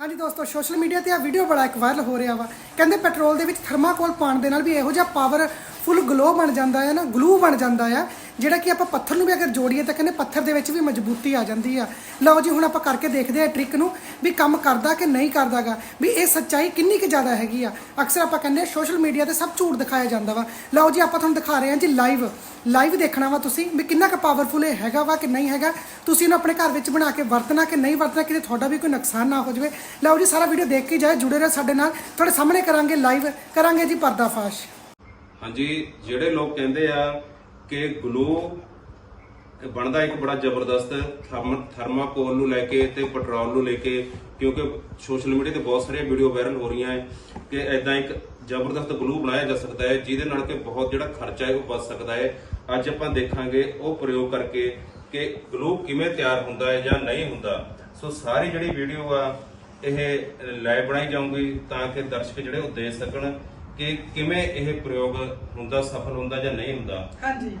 ਹਾਂਜੀ ਦੋਸਤੋ, social media ਤੇ ਆ ਵੀਡੀਓ ਬੜਾ ਇੱਕ ਵਾਇਰਲ ਹੋ ਰਿਹਾ ਵਾ। ਕਹਿੰਦੇ ਪੈਟਰੋਲ ਦੇ ਵਿੱਚ ਥਰਮਾਕੋਲ ਪਾਉਣ ਦੇ ਨਾਲ ਵੀ ਇਹੋ ਜਿਹਾ ਪਾਵਰ ਫੁੱਲ ਗਲੋ ਬਣ ਜਾਂਦਾ ਹੈ ਨਾ ਗਲੂ ਬਣ ਜਾਂਦਾ ਆ, ਜਿਹੜਾ ਕਿ ਆਪਾਂ ਪੱਥਰ ਨੂੰ ਵੀ ਅਗਰ ਜੋੜੀਏ ਤਾਂ ਕਹਿੰਦੇ ਪੱਥਰ ਦੇ ਵਿੱਚ ਵੀ ਮਜ਼ਬੂਤੀ ਆ ਜਾਂਦੀ ਆ। ਲਓ ਜੀ, ਹੁਣ ਆਪਾਂ ਕਰਕੇ ਦੇਖਦੇ ਆ ਟ੍ਰਿਕ ਨੂੰ ਵੀ ਕੰਮ ਕਰਦਾ ਕਿ ਨਹੀਂ ਕਰਦਾਗਾ, ਵੀ ਇਹ ਸੱਚਾਈ ਕਿੰਨੀ ਕੁ ਜ਼ਿਆਦਾ ਹੈਗੀ ਆ। ਅਕਸਰ ਆਪਾਂ ਕਹਿੰਦੇ ਸੋਸ਼ਲ ਮੀਡੀਆ ਤੇ ਸਭ ਝੂਠ ਦਿਖਾਇਆ ਜਾਂਦਾ ਵਾ। ਲਓ ਜੀ, ਆਪਾਂ ਤੁਹਾਨੂੰ ਦਿਖਾ ਰਹੇ ਹਾਂ ਜੀ ਲਾਈਵ ਲਾਈਵ ਦੇਖਣਾ ਵਾ ਤੁਸੀਂ ਵੀ ਕਿੰਨਾ ਕੁ ਪਾਵਰਫੁਲ ਇਹ ਹੈਗਾ ਵਾ ਕਿ ਨਹੀਂ ਹੈਗਾ। ਤੁਸੀਂ ਇਹਨੂੰ ਆਪਣੇ ਘਰ ਵਿੱਚ ਬਣਾ ਕੇ ਵਰਤਣਾ ਕਿ ਨਹੀਂ ਵਰਤਣਾ, ਕਿਤੇ ਤੁਹਾਡਾ ਵੀ ਕੋਈ ਨੁਕਸਾਨ ਨਾ ਹੋ ਜਾਵੇ। ਲਓ ਜੀ, ਸਾਰਾ ਵੀਡੀਓ ਦੇਖ ਕੇ ਜਾਏ ਜੁੜੇ ਰਹੋ ਸਾਡੇ ਨਾਲ। ਤੁਹਾਡੇ ਸਾਹਮਣੇ ਕਰਾਂਗੇ ਲਾਈਵ ਕਰਾਂਗੇ ਜੀ ਪਰਦਾਫਾਸ਼। ਹਾਂਜੀ, ਜਿਹੜੇ ਲੋਕ ਕਹਿੰਦੇ ਆ ਕਿ ਗਲੂ ਬਣਦਾ ਇੱਕ ਬੜਾ ਜ਼ਬਰਦਸਤ ਥਰਮ- ਥਰਮਾਕੋਲ ਨੂੰ ਲੈ ਕੇ ਤੇ ਪੈਟਰੋਲ ਨੂੰ ਲੈ ਕੇ, ਕਿਉਂਕਿ ਸੋਸ਼ਲ ਮੀਡੀਆ ਤੇ ਬਹੁਤ ਸਾਰੀਆਂ ਵੀਡੀਓ ਵਾਇਰਲ ਹੋ ਰਹੀਆਂ ਹੈ ਕਿ ਐਦਾਂ ਇੱਕ ਜ਼ਬਰਦਸਤ ਗਲੂ ਬਣਾਇਆ ਜਾ ਸਕਦਾ ਹੈ ਜਿਹਦੇ ਨਾਲ ਕਿ ਬਹੁਤ ਜਿਹੜਾ ਖਰਚਾ ਹੈ ਉਹ ਬਚ ਸਕਦਾ ਹੈ ਅੱਜ ਆਪਾਂ ਦੇਖਾਂਗੇ ਉਹ ਪ੍ਰਯੋਗ ਕਰਕੇ ਕਿ ਗਲੂ ਕਿਵੇਂ ਤਿਆਰ ਹੁੰਦਾ ਹੈ ਜਾਂ ਨਹੀਂ ਹੁੰਦਾ। ਸੋ ਸਾਰੀ ਜਿਹੜੀ ਵੀਡੀਓ ਆ, ਇਹ ਲਾਈਵ ਬਣਾਈ ਜਾਊਗੀ ਤਾਂ ਕਿ ਦਰਸ਼ਕ ਜਿਹੜੇ ਉਹ ਦੇਖ ਸਕਣ। ਕਿ ਕਿਵੇਂ ਇਹ ਪ੍ਰਯੋਗ ਹੁੰਦਾ ਸਫਲ ਹੁੰਦਾ ਜਾਂ ਨਹੀਂ ਹੁੰਦਾ? ਹਾਂਜੀ।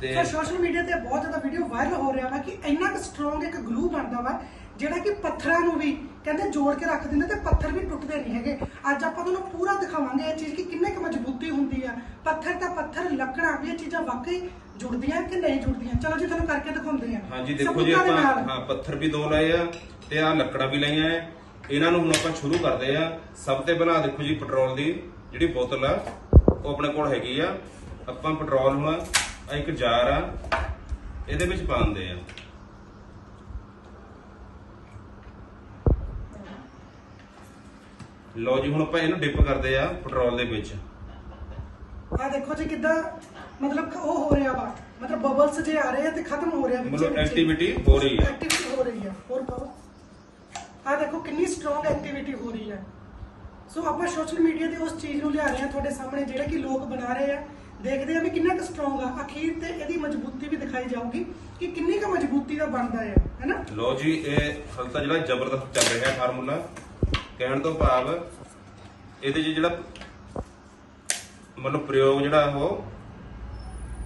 ਤੇ- ਸੋ ਸੋਸ਼ਲ ਮੀਡੀਆ ਤੇ ਬਹੁਤ ਜ਼ਿਆਦਾ ਵੀਡੀਓ ਵਾਇਰਲ ਹੋ ਰਿਹਾ ਵਾ ਕਿ ਇੰਨਾ ਕੁ ਸਟਰੋਂਗ ਇੱਕ ਗਲੂ ਬਣਦਾ ਵਾ ਜਿਹੜਾ ਕਿ ਪੱਥਰਾਂ ਨੂੰ ਵੀ ਕਹਿੰਦੇ ਜੋੜ ਕੇ ਰੱਖ ਦਿੰਦੇ ਤੇ ਪੱਥਰ ਵੀ ਟੁੱਟਦੇ ਨਹੀਂ ਹੈਗੇ। ਅੱਜ ਆਪਾਂ ਤੁਹਾਨੂੰ ਪੂਰਾ ਦਿਖਾਵਾਂਗੇ ਇਹ ਚੀਜ਼ ਕਿ ਕਿੰਨੇ ਕੁ ਮਜ਼ਬੂਤੀ ਹੁੰਦੀ ਆ। ਪੱਥਰ ਤਾਂ ਪੱਥਰ ਲੱਕੜਾਂ ਵੀ ਇਹ ਚੀਜ਼ਾਂ ਵਾਕਈ ਜੁੜਦੀਆਂ ਕਿ ਨਹੀਂ ਜੁੜਦੀਆਂ? ਚਲੋ ਜੀ ਤੁਹਾਨੂੰ ਕਰਕੇ ਦਿਖਾਉਂਦੇ ਆ। ਹਾਂਜੀ ਦੇਖੋ ਜੀ ਆਪਾਂ। ਹਾਂ ਪੱਥਰ ਵੀ ਦੋ ਲਏ ਆ ਤੇ ਆ ਲੱਕੜਾਂ ਵੀ ਲਈਆਂ ਐ ਇਹਨਾਂ ਨੂੰ ਹੁਣ ਆਪਾਂ ਸ਼ੁਰੂ ਕਰਦੇ ਆ। ਸਭ ਤੋਂ ਪਹਿਲਾਂ ਦੇਖੋ ਜੀ ਪੈਟਰੋਲ ਦੀ। ਜਿਹੜੀ ਬੋਤਲ ਆ ਉਹ ਆਪਣੇ ਕੋਲ ਹੈਗੀ ਆ। ਆਪਾਂ ਪੈਟਰੋਲ ਹੁਣ ਆਹ ਇੱਕ ਜਾਰ ਆ ਇਹਦੇ ਵਿੱਚ ਪਾਉਂਦੇ ਆ। ਲਓ ਜੀ ਹੁਣ ਆਪਾਂ ਇਹਨੂੰ ਡਿਪ ਕਰਦੇ ਆ ਪੈਟਰੋਲ ਦੇ ਵਿੱਚ। ਆ ਦੇਖੋ ਜੀ ਕਿੱਦਾਂ ਮਤਲਬ ਉਹ ਹੋ ਰਿਹਾ ਵਾ। ਮਤਲਬ ਬਬਲਸ ਜੇ ਆ ਰਹੇ ਆ ਤੇ ਖਤਮ ਹੋ ਰਿਹਾ ਵਿੱਚੇ ਮਤਲਬ। ਐਕਟੀਵਿਟੀ ਹੋ ਰਹੀ ਹੈ। ਐਕਟੀਵਿਟੀ ਹੋ ਰਹੀ ਹੈ। ਹੋਰ ਪਾਓ। ਆ ਦੇਖੋ ਕਿੰਨੀ ਸਟਰੋਂਗ ਐਕਟੀਵਿਟੀ ਹੋ ਰਹੀ ਹੈ। ਸੋ ਆਪਾਂ ਸੋਸ਼ਲ ਮੀਡੀਆ ਤੇ ਉਸ ਚੀਜ਼ ਨੂੰ ਲਿਆ ਰਹੇ ਹਾਂ ਤੁਹਾਡੇ ਸਾਹਮਣੇ ਜਿਹੜਾ ਕਿ ਲੋਕ ਬਣਾ ਰਹੇ ਆ। ਦੇਖਦੇ ਆ ਵੀ ਕਿੰਨਾ ਕੁ ਸਟਰੋਂਗ ਆ। ਅਖੀਰ ਤੇ ਇਹਦੀ ਮਜ਼ਬੂਤੀ ਵੀ ਦਿਖਾਈ ਜਾਊਗੀ ਕਿ ਕਿੰਨੀ ਕੁ ਮਜ਼ਬੂਤੀ ਦਾ ਬਣਦਾ ਹੈ ਹੈਨਾ ਲੋ ਜੀ ਇਹ ਹਲਤਾ ਜਿਹੜਾ ਜ਼ਬਰਦਸਤ ਚੱਲ ਰਿਹਾ ਫਾਰਮੂਲਾ ਕਹਿਣ ਤੋਂ ਭਾਵ ਇਹਦੇ 'ਚ ਜਿਹੜਾ ਮਤਲਬ ਪ੍ਰਯੋਗ ਜਿਹੜਾ ਉਹ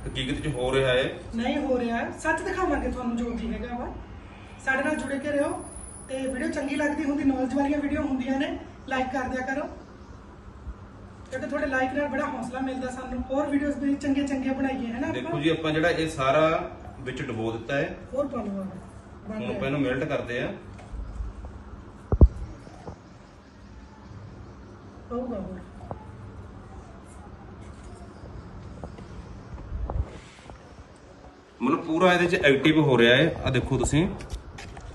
ਹਕੀਕਤ 'ਚ ਹੋ ਰਿਹਾ ਹੈ ਨਹੀਂ ਹੋ ਰਿਹਾ। ਸੱਚ ਦਿਖਾਵਾਂਗੇ ਤੁਹਾਨੂੰ ਜੋ ਵੀ ਹੈਗਾ ਵਾ। ਸਾਡੇ ਨਾਲ ਜੁੜੇ ਕੇ ਰਹੋ। ਤੇ ਵੀਡੀਓ ਚੰਗੀ ਲੱਗਦੀ ਹੁੰਦੀ ਨੌਲੇਜ ਵਾਲੀਆਂ ਵੀਡੀਓ ਹੁੰਦੀਆਂ ਨੇ। ਲਾਈਕ ਕਰ ਦਿਆ ਕਰੋ। ਕਿਉਂਕਿ ਤੁਹਾਡੇ ਲਾਈਕ ਨਾਲ ਬੜਾ ਹੌਸਲਾ ਮਿਲਦਾ ਸਾਨੂੰ। ਹੋਰ ਵੀਡੀਓਜ਼ ਵੀ ਚੰਗੇ ਚੰਗੇ ਬਣਾਈਏ ਹੈ ਨਾ ਦੇਖੋ ਜੀ ਆਪਾਂ ਜਿਹੜਾ ਇਹ ਸਾਰਾ ਵਿੱਚ ਡੁਬੋ ਦਿੱਤਾ ਹੈ। ਹੋਰ ਪਾ ਲਓ ਬਣ ਹੁਣ ਆਪਾਂ ਇਹਨੂੰ ਮੈਲਟ ਕਰਦੇ ਆ ਹੋਊਗਾ ਹੋਰ ਮਤਲਬ ਪੂਰਾ ਇਹਦੇ 'ਚ ਐਕਟਿਵ ਹੋ ਰਿਹਾ ਹੈ। ਆ ਦੇਖੋ ਤੁਸੀਂ।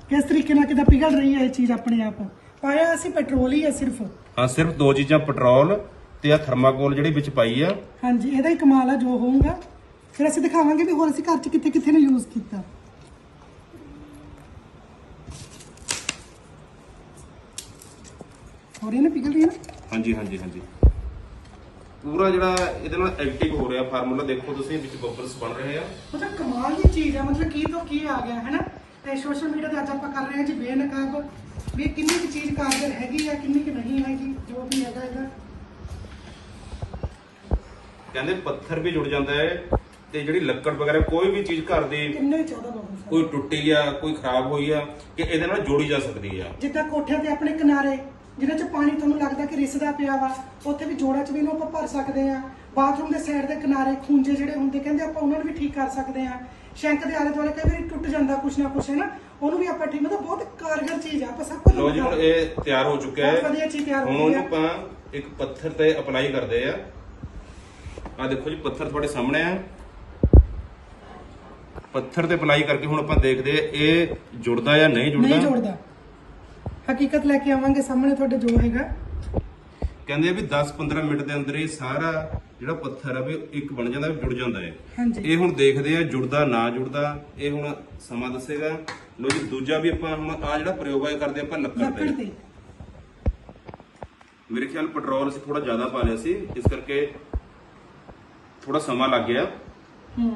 ਕਿਸ ਤਰੀਕੇ ਨਾਲ ਕਿਦਾਂ ਪਿਘਲ ਰਹੀ ਹੈ ਇਹ ਚੀਜ਼ ਆਪਣੇ ਆਪ? ਪਾਇਆ ਅਸੀਂ ਪੈਟਰੋਲ ਹੀ ਹੈ ਸਿਰਫ। ਹਾਂ ਸਿਰਫ ਦੋ ਚੀਜ਼ਾਂ ਪੈਟਰੋਲ ਤੇ ਆ ਥਰਮਾਕੋਲ ਜਿਹੜੀ ਵਿੱਚ ਪਾਈ ਆ। ਹਾਂਜੀ ਇਹਦਾ ਹੀ ਕਮਾਲ ਆ ਜੋ ਹੋਊਗਾ। ਫਿਰ ਅਸੀਂ ਦਿਖਾਵਾਂਗੇ ਵੀ ਹੋਰ ਅਸੀਂ ਘਰ 'ਚ ਕਿੱਥੇ ਕਿੱਥੇ ਨੇ ਯੂਜ਼ ਕੀਤਾ। ਹੋ ਰਹੀ ਨਾ ਪਿਘਲ ਰਹੀ ਨਾ ਹਾਂਜੀ ਹਾਂਜੀ ਹਾਂਜੀ। ਪੂਰਾ ਜਿਹੜਾ ਇਹਦੇ ਨਾਲ ਐਕਟਿਵ ਹੋ ਰਿਹਾ ਫਾਰਮੂਲਾ ਦੇਖੋ ਤੁਸੀਂ ਵਿੱਚ ਬਬਲਸ ਬਣ ਰਹੇ ਆ। ਮਤਲਬ ਕਮਾਲ ਦੀ ਚੀਜ਼ ਹੈ ਮਤਲਬ ਕੀ ਤੋਂ ਕੀ ਆ ਗਿਆ ਹੈ ਨਾ? ਤੇ ਸੋਸ਼ਲ ਮੀਡੀਆ ਤੇ ਅੱਜ ਆਪਾਂ ਕਰ ਰਹੇ ਹਾਂ ਜੀ ਬੇਨਕਾਬ। ਵੀ ਕਿੰਨੀ ਕੁ ਚੀਜ਼ ਕਾਰਗਰ ਹੈਗੀ ਆ ਕਿੰਨੀ ਕੁ ਨਹੀਂ ਹੈਗੀ ਜੋ ਵੀ ਹੈਗਾ ਇਹਦਾ। ਕਹਿੰਦੇ ਪੱਥਰ ਵੀ ਜੁੜ ਜਾਂਦਾ ਹੈ ਤੇ ਜਿਹੜੀ ਲੱਕੜ ਵਗੈਰਾ ਕੋਈ ਵੀ ਚੀਜ਼ ਘਰ ਦੀ ਕਿੰਨੇ ਜ਼ਿਆਦਾ ਬਬਲ ਕੋਈ ਟੁੱਟੀ ਆ ਕੋਈ ਖਰਾਬ ਹੋਈ ਆ ਕਿ ਇਹਦੇ ਨਾਲ ਜੋੜੀ ਜਾ ਸਕਦੀ ਆ। ਜਿੱਦਾਂ ਕੋਠਿਆਂ ਤੇ ਆਪਣੇ ਕਿਨਾਰੇ ਜਿਹਨਾਂ 'ਚ ਪਾਣੀ ਤੁਹਾਨੂੰ ਲੱਗਦਾ ਕਿ ਰਿਸਦਾ ਪਿਆ ਵਾ ਉੱਥੇ ਵੀ ਜੋੜਾਂ 'ਚ ਵੀ ਇਹਨੂੰ ਆਪਾਂ ਭਰ ਸਕਦੇ ਆ। ਬਾਥਰੂਮ ਦੇ ਸਾਈਡ ਦੇ ਕਿਨਾਰੇ ਖੂੰਜੇ ਜਿਹੜੇ ਹੁੰਦੇ ਕਹਿੰਦੇ ਆਪਾਂ ਉਹਨਾਂ ਨੂੰ ਵੀ ਠੀਕ ਕਰ ਸਕਦੇ ਆ। ਸ਼ੈਂਕ ਦੇ ਆਲੇ ਦੁਆਲੇ ਕਈ ਵਾਰੀ ਟੁੱਟ ਜਾਂਦਾ ਕੁਛ ਨਾ ਕੁਛ ਹੈ ਨਾ ਉਹਨੂੰ ਵੀ ਆਪਾਂ ਠੀਕ ਮਤਲਬ ਬਹੁਤ ਕਾਰਗਰ ਚੀਜ਼ ਆ ਆਪਾਂ ਸਭ ਕੁਝ ਲੋ ਜੀ ਹੁਣ ਇਹ ਤਿਆਰ ਹੋ ਚੁੱਕਿਆ ਬਹੁਤ ਹੈ ਵਧੀਆ ਚੀਜ਼ ਤਿਆਰ ਹੋ ਹੁਣ ਗਈ ਉਹਨੂੰ ਆਪਾਂ ਇੱਕ ਪੱਥਰ ਤੇ ਅਪਲਾਈ ਕਰਦੇ ਆ। ਆ ਦੇਖੋ ਜੀ ਪੱਥਰ ਤੁਹਾਡੇ ਸਾਹਮਣੇ ਆ। ਪੱਥਰ ਤੇ ਅਪਲਾਈ ਕਰਕੇ ਹੁਣ ਆਪਾਂ ਦੇਖਦੇ ਆ ਇਹ ਜੁੜਦਾ ਜਾਂ ਨਹੀਂ ਨਹੀਂ ਜੁੜਦਾ। ਜੋੜਦਾ ਹਕੀਕਤ ਲੈ ਕੇ ਆਵਾਂਗੇ ਸਾਹਮਣੇ ਤੁਹਾਡੇ ਜੋ ਹੈਗਾ। ਕਹਿੰਦੇ ਆ ਵੀ 10-15 ਮਿੰਟ ਦੇ ਅੰਦਰ ਇਹ ਸਾਰਾ ਜਿਹੜਾ ਪੱਥਰ ਆ ਵੀ ਇੱਕ ਬਣ ਜਾਂਦਾ ਵੀ ਜੁੜ ਜਾਂਦਾ ਹੈ ਹਾਂਜੀ। ਇਹ ਹੁਣ ਦੇਖਦੇ ਆ ਜੁੜਦਾ ਨਾ ਜੁੜਦਾ ਇਹ ਹੁਣ ਸਮਾਂ ਦੱਸੇਗਾ। ਲੋ ਜੀ ਦੂਜਾ ਵੀ ਆਪਾਂ ਹੁਣ ਆ ਜਿਹੜਾ ਪ੍ਰਯੋਗ ਹੈ ਕਰਦੇ ਆਪਾਂ ਲੱਕੜ ਲੱਕੜ ਤੇ। ਤੇ ਮੇਰੇ ਖਿਆਲ ਪੈਟਰੋਲ ਅਸੀਂ ਥੋੜਾ ਜ਼ਿਆਦਾ ਪਾ ਲਿਆ ਸੀ ਇਸ ਕਰਕੇ ਥੋੜਾ ਸਮਾਂ ਲੱਗ ਗਿਆ। ਹੂੰ।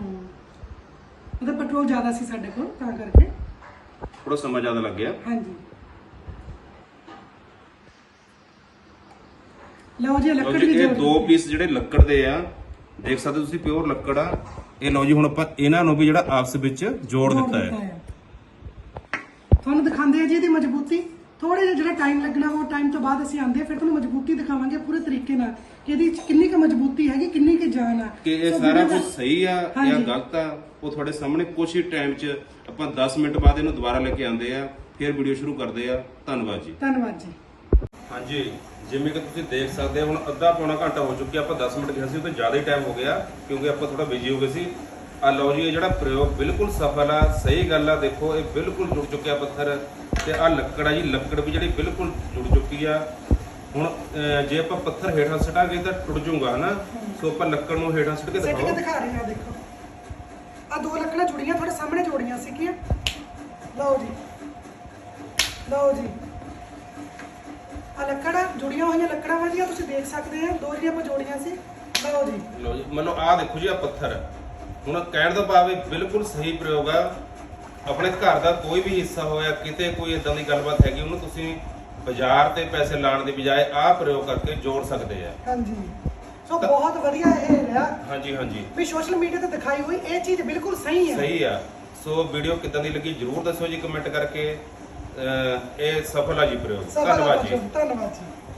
ਉਹਦਾ ਪੈਟਰੋਲ ਜ਼ਿਆਦਾ ਸੀ ਸਾਡੇ ਕੋਲ ਤਾਂ ਕਰਕੇ। ਥੋੜਾ ਸਮਾਂ ਜ਼ਿਆਦਾ ਲੱਗ ਗਿਆ। ਹਾਂਜੀ। ਲਓ ਜੀ ਲੱਕੜ ਵੀ ਇਹ ਜੋੜ ਦੋ ਪੀਸ ਜਿਹੜੇ ਲੱਕੜ ਦੇ ਆ ਦੇਖ ਸਕਦੇ ਹੋ ਤੁਸੀਂ ਪਿਓਰ ਲੱਕੜ ਆ। ਇਹ ਲਓ ਜੀ ਹੁਣ ਆਪਾਂ ਇਹਨਾਂ ਨੂੰ ਵੀ ਜਿਹੜਾ ਆਪਸ ਵਿੱਚ ਜੋੜ ਦਿੱਤਾ ਹੈ। ਤੁਹਾਨੂੰ ਦਿਖਾਉਂਦੇ ਆ ਜੀ ਇਹਦੀ ਮਜ਼ਬੂਤੀ। ਥੋੜੇ ਜਿਹਾ ਜਿਹੜਾ ਟਾਈਮ ਲੱਗਣਾ ਉਹ ਟਾਈਮ ਤੋਂ ਬਾਅਦ ਅਸੀਂ ਆਂਦੇ ਫਿਰ ਤੁਹਾਨੂੰ ਮਜ਼ਬੂਤੀ ਦਿਖਾਵਾਂਗੇ ਪੂਰੇ ਤਰੀਕੇ ਨਾਲ ਕਿ ਇਹਦੀ 'ਚ ਕਿੰਨੀ ਕੁ ਮਜ਼ਬੂਤੀ ਹੈਗੀ ਕਿੰਨੀ ਕੁ ਜਾਨ ਆ। ਕਿ ਇਹ ਸਾਰਾ ਕੁਝ ਸਹੀ ਆ ਜਾਂ। ਗਲਤ ਆ ਉਹ ਤੁਹਾਡੇ ਸਾਹਮਣੇ ਕੁਝ ਹੀ ਟਾਈਮ 'ਚ ਆਪਾਂ 10 ਮਿੰਟ ਬਾਅਦ ਇਹਨੂੰ ਦੁਬਾਰਾ ਲੈ ਕੇ ਆਉਂਦੇ ਆ ਫਿਰ ਵੀਡੀਓ ਸ਼ੁਰੂ ਕਰਦੇ ਆ। ਧੰਨਵਾਦ ਜੀ। ਧੰਨਵਾਦ ਜੀ। ਹਾਂਜੀ। ਜਿਵੇਂ ਕਿ ਤੁਸੀਂ ਦੇਖ ਸਕਦੇ ਹੋ, ਹੁਣ ਅੱਧਾ ਪੌਣਾ ਘੰਟਾ ਹੋ ਚੁੱਕਿਆ, ਆਪਾਂ 10 ਮਿੰਟ ਗਿਆ ਸੀ, ਉਹ ਤੋਂ ਜ਼ਿਆਦਾ ਹੀ ਟਾਈਮ ਹੋ ਗਿਆ, ਕਿਉਂਕਿ ਆਪਾਂ ਥੋੜਾ ਬਿਜ਼ੀ ਹੋ ਗਏ ਸੀ। ਆ ਲਓ ਜੀ, ਇਹ ਜਿਹੜਾ ਪ੍ਰਯੋਗ ਬਿਲਕੁਲ ਸਫਲ ਆ, ਸਹੀ ਗੱਲ ਆ, ਦੇਖੋ, ਇਹ ਬਿਲਕੁਲ ਜੁੜ ਚੁੱਕਿਆ ਪੱਥਰ ਤੇ ਆ ਲੱਕੜ ਆ ਜੀ, ਲੱਕੜ ਵੀ ਜਿਹੜੀ ਬਿਲਕੁਲ ਜੁੜ ਚੁੱਕੀ ਆ। ਹੁਣ ਜੇ ਆਪਾਂ ਪੱਥਰ ਹੇਠਾਂ ਸਟਾਂਗੇ ਤਾਂ ਟੁੱਟ ਜਾਊਗਾ, ਹਨਾ? ਸੋ ਆਪਾਂ ਲੱਕੜ ਨੂੰ ਹੇਠਾਂ ਸਟ ਕੇ ਸੈੱਟ ਕੇ ਦਿਖਾ ਰਹੇ ਆ, ਦੇਖੋ। ਆ ਦੋ ਲੱਕੜਾਂ ਜੁੜੀਆਂ, ਤੁਹਾਡੇ ਸਾਹਮਣੇ ਜੋੜੀਆਂ ਸੀਗੀਆਂ। ਲਓ ਜੀ। ਲਓ ਜੀ। ਆ ਲੱਕੜਾਂ ਜੁੜੀਆਂ ਹੋਈਆਂ ਲੱਕੜਾਂ ਵਾਲੀਆਂ ਤੁਸੀਂ ਦੇਖ ਸਕਦੇ ਆ ਦੋ ਜਿਹੜੀਆਂ ਆਪਾਂ ਜੋੜੀਆਂ ਸੀ ਲਓ ਜੀ। ਲਓ ਜੀ ਮਤਲਬ ਆਹ ਦੇਖੋ ਜੀ ਆ ਪੱਥਰ। ਹੁਣ ਕਹਿਣ ਦਾ ਭਾਵ ਇਹ ਬਿਲਕੁਲ ਸਹੀ ਪ੍ਰਯੋਗ ਆ। ਆਪਣੇ ਘਰ ਦਾ ਕੋਈ ਵੀ ਹਿੱਸਾ ਹੋਇਆ ਕਿਤੇ ਕੋਈ ਇਦਾਂ ਦੀ ਗੱਲਬਾਤ ਹੈਗੀ ਉਹਨੂੰ ਤੁਸੀਂ ਬਾਜ਼ਾਰ ਤੇ ਪੈਸੇ ਲਾਉਣ ਦੀ ਬਜਾਏ ਆਹ ਪ੍ਰਯੋਗ ਕਰਕੇ ਜੋੜ ਸਕਦੇ ਆ। ਹਾਂਜੀ। ਸੋ ਬਹੁਤ ਵਧੀਆ ਇਹ ਰਿਹਾ। ਹਾਂਜੀ ਹਾਂਜੀ। ਵੀ ਸੋਸ਼ਲ ਮੀਡੀਆ ਤੇ ਦਿਖਾਈ ਹੋਈ ਇਹ ਚੀਜ਼ ਬਿਲਕੁਲ ਸਹੀ ਹੈ ਸਹੀ ਆ। ਸੋ ਵੀਡੀਓ ਕਿੱਦਾਂ ਦੀ ਲੱਗੀ ਜਰੂਰ ਦੱਸੋ ਜੀ ਕਮੈਂਟ ਕਰਕੇ। ਇਹ ਸਫਲ ਆ ਜੀ ਪ੍ਰਯੋਗ। ਧੰਨਵਾਦ ਜੀ। ਧੰਨਵਾਦ ਜੀ।